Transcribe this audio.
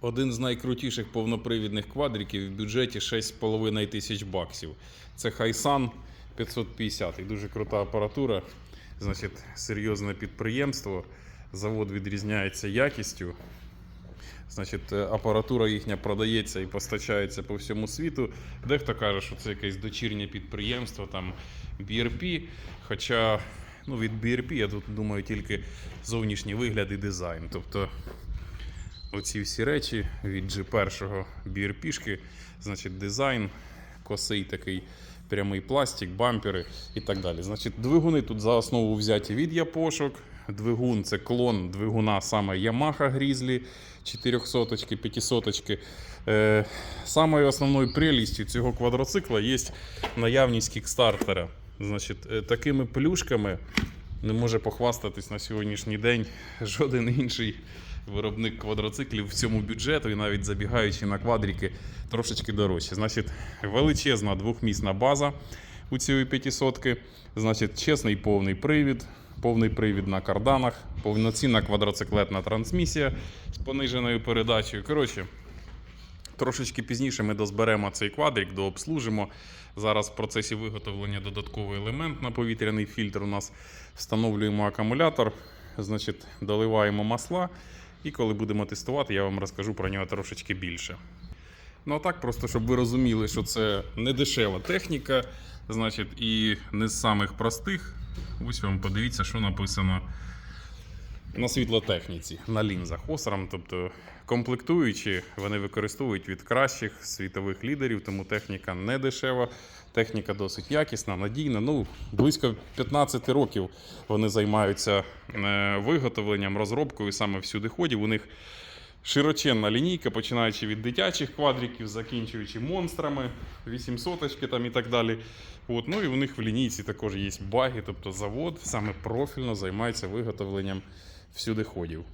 Один з найкрутіших повнопривідних квадриків в бюджеті 6,5 тисяч баксів. Це Хайсан 550. і Дуже крута апаратура. Значить, серйозне підприємство. Завод відрізняється якістю. Значить, е, апаратура їхня продається і постачається по всьому світу. Дехто каже, що це якесь дочірнє підприємство, там BRP. Хоча ну, від BRP я тут думаю тільки зовнішній вигляд і дизайн. Тобто оці всі речі від G1 BRP, значить, дизайн, косий такий прямий пластик, бампери і так далі. Значить, двигуни тут за основу взяті від япошок. Двигун це клон двигуна саме Yamaha Grizzly 400 500 е, Самою основною прелістю цього квадроцикла є наявність кікстартера. Значить, е, такими плюшками не може похвастатись на сьогоднішній день жоден інший виробник квадроциклів в цьому бюджету і навіть забігаючи на квадрики трошечки дорожче. Значить, величезна двохмісна база у цієї 500 Значить, чесний повний привід, повний привід на карданах, повноцінна квадроциклетна трансмісія з пониженою передачею. Коротше, Трошечки пізніше ми дозберемо цей квадрик, дообслужимо. Зараз в процесі виготовлення додатковий елемент на повітряний фільтр. У нас встановлюємо акумулятор, значить, доливаємо масла. І коли будемо тестувати, я вам розкажу про нього трошечки більше. Ну а так, просто щоб ви розуміли, що це не дешева техніка, значить, і не з самих простих. Ось вам подивіться, що написано на світлотехніці, на лінзах Осрам. Тобто комплектуючі вони використовують від кращих світових лідерів, тому техніка не дешева, техніка досить якісна, надійна. Ну, близько 15 років вони займаються е, виготовленням, розробкою саме всюдиходів. У них широченна лінійка, починаючи від дитячих квадриків, закінчуючи монстрами, 800 там і так далі. От, ну і у них в лінійці також є баги, тобто завод саме профільно займається виготовленням всюдиходів.